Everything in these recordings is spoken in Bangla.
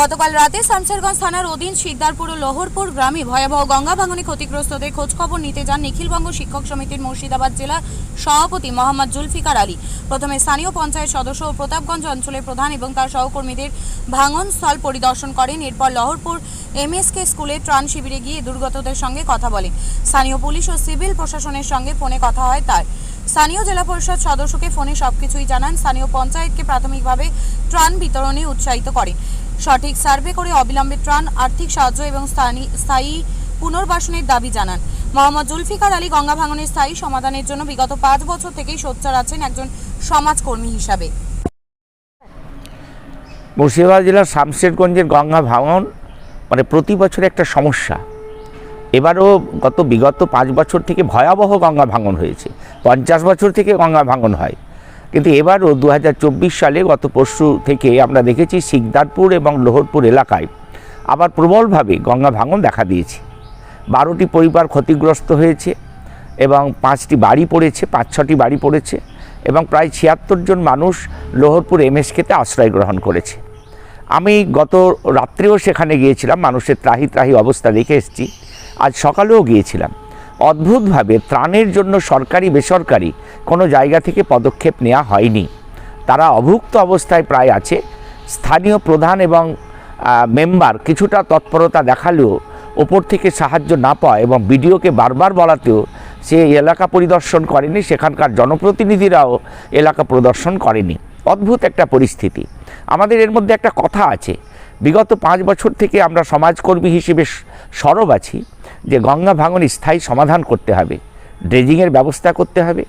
গতকাল রাতে শামসেরগঞ্জ থানার অধীন শিকদারপুর ও লোহরপুর গ্রামে ভয়াবহ গঙ্গা ভাঙনে ক্ষতিগ্রস্তদের খোঁজখবর নিতে যান নিখিলবঙ্গ শিক্ষক সমিতির মুর্শিদাবাদ জেলা সভাপতি মোহাম্মদ জুলফিকার আলী। প্রথমে স্থানীয় পঞ্চায়েত সদস্য ও প্রতাপগঞ্জ অঞ্চলের প্রধান এবং তার সহকর্মীদের ভাঙন স্থল পরিদর্শন করেন। এরপর লহরপুর এমএসকে স্কুলে ত্রাণ শিবিরে গিয়ে দুর্গতদের সঙ্গে কথা বলেন। স্থানীয় পুলিশ ও সিভিল প্রশাসনের সঙ্গে ফোনে কথা হয় তার। স্থানীয় জেলা পরিষদ সদস্যকে ফোনে সবকিছুই জানান। স্থানীয় পঞ্চায়েতকে প্রাথমিকভাবে ত্রাণ বিতরণে উৎসাহিত করে সঠিক সার্ভে করে অবিলম্বে ত্রাণ, আর্থিক সাহায্য এবং স্থায়ী পুনর্বাসনের দাবি জানান। মোহাম্মদ জুলফিকার আলী গঙ্গা ভাঙনের স্থায়ী সমাধানের জন্য বিগত পাঁচ বছর থেকেই সোচ্চার আছেন একজন সমাজকর্মী হিসাবে। মুর্শিদাবাদ জেলার শামশেরগঞ্জের গঙ্গা ভাঙন মানে প্রতি বছর একটা সমস্যা। এবারও গত বিগত পাঁচ বছর থেকে ভয়াবহ গঙ্গা ভাঙন হয়েছে। পঞ্চাশ বছর থেকে গঙ্গা ভাঙন হয়। কিন্তু এবারও দু হাজার চব্বিশ সালে গত পরশু থেকে আমরা দেখেছি শিকদারপুর এবং লোহরপুর এলাকায় আবার প্রবলভাবে গঙ্গা ভাঙন দেখা দিয়েছে। বারোটি পরিবার ক্ষতিগ্রস্ত হয়েছে এবং পাঁচটি বাড়ি পড়েছে, পাঁচ ছটি বাড়ি পড়েছে এবং প্রায় ছিয়াত্তর জন মানুষ লোহরপুর এমএসকেতে আশ্রয় গ্রহণ করেছে। আমি গত রাত্রেও সেখানে গিয়েছিলাম, মানুষের ত্রাহি ত্রাহি অবস্থা দেখে এসেছি। আজ সকালেও গিয়েছিলাম। অদ্ভুতভাবে ত্রাণের জন্য সরকারি, বেসরকারি কোনো জায়গা থেকে পদক্ষেপ নেওয়া হয়নি। তারা অভুক্ত অবস্থায় প্রায় আছে। স্থানীয় প্রধান এবং মেম্বার কিছুটা তৎপরতা দেখালেও ওপর থেকে সাহায্য না পাওয়া এবং বিডিওকে বারবার বলাতেও সে এলাকা পরিদর্শন করেনি, সেখানকার জনপ্রতিনিধিরাও এলাকা প্রদর্শন করেনি। অদ্ভুত একটা পরিস্থিতি। আমাদের এর মধ্যে একটা কথা আছে। বিগত পাঁচ বছর থেকে আমরা সমাজকর্মী হিসেবে সরব আছি। যে গঙ্গা ভাঙন স্থায়ী সমাধান করতে হবে ড্রেজিংয়ের ব্যবস্থা করতে হবে।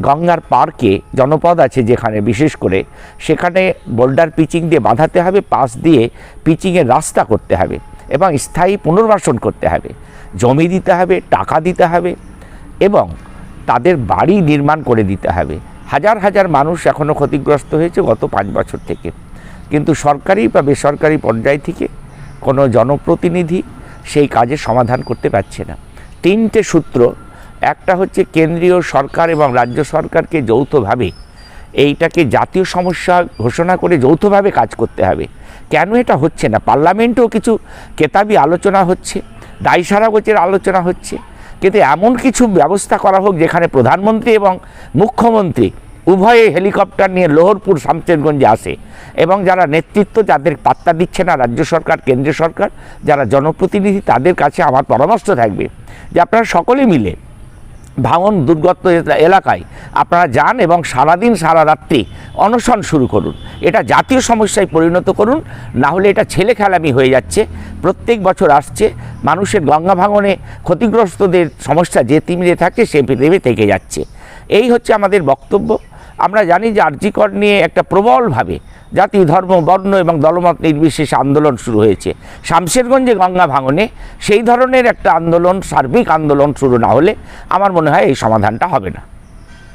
গঙ্গার পার্কে জনপদ আছে যেখানে বিশেষ করে সেখানে বোল্ডার পিচিং দিয়ে বাঁধাতে হবে, পাশ দিয়ে পিচিংয়ের রাস্তা করতে হবে এবং স্থায়ী পুনর্বাসন করতে হবে। জমি দিতে হবে, টাকা দিতে হবে এবং তাদের বাড়ি নির্মাণ করে দিতে হবে। হাজার হাজার মানুষ এখনও ক্ষতিগ্রস্ত হয়েছে গত পাঁচ বছর থেকে। কিন্তু সরকারি বা বেসরকারি পর্যায় থেকে কোনো জনপ্রতিনিধি সেই কাজের সমাধান করতে পারছে না। তিনটে সূত্র, একটা হচ্ছে কেন্দ্রীয় সরকার এবং রাজ্য সরকারকে যৌথভাবে, এইটাকে জাতীয় সমস্যা ঘোষণা করে যৌথভাবে কাজ করতে হবে। কেন এটা হচ্ছে না? পার্লামেন্টেও কিছু কেতাবি আলোচনা হচ্ছে দায়ী গোচের আলোচনা হচ্ছে। কিন্তু এমন কিছু ব্যবস্থা করা হোক যেখানে প্রধানমন্ত্রী এবং মুখ্যমন্ত্রী উভয়ে হেলিকপ্টার নিয়ে লোহরপুর শামচেরগঞ্জে আসে এবং যারা নেতৃত্ব যাদের পাত্তা দিচ্ছে না রাজ্য সরকার, কেন্দ্রীয় সরকার, যারা জনপ্রতিনিধি তাদের কাছে আমার পরামর্শ থাকবে যে আপনারা সকলে মিলে ভাঙন দুর্গত এলাকায়। আপনারা যান এবং সারাদিন সারা রাত্রি অনশন শুরু করুন। এটা জাতীয় সমস্যায় পরিণত করুন, না হলে এটা ছেলে খেলামি হয়ে যাচ্ছে। প্রত্যেক বছর আসছে, মানুষের গঙ্গা ভাঙনে ক্ষতিগ্রস্তদের সমস্যা যে তিমিরে থাকে সে পৃথিবী থেকে যাচ্ছে। এই হচ্ছে আমাদের বক্তব্য। আমরা জানি যে আর্যিকর নিয়ে একটা প্রবলভাবে জাতি ধর্ম, বর্ণ এবং দলমত নির্বিশেষে আন্দোলন শুরু হয়েছে। শামশেরগঞ্জে গঙ্গা ভাঙনে সেই ধরনের একটা আন্দোলন, সার্বিক আন্দোলন শুরু না হলে আমার মনে হয় এই সমাধানটা হবে না।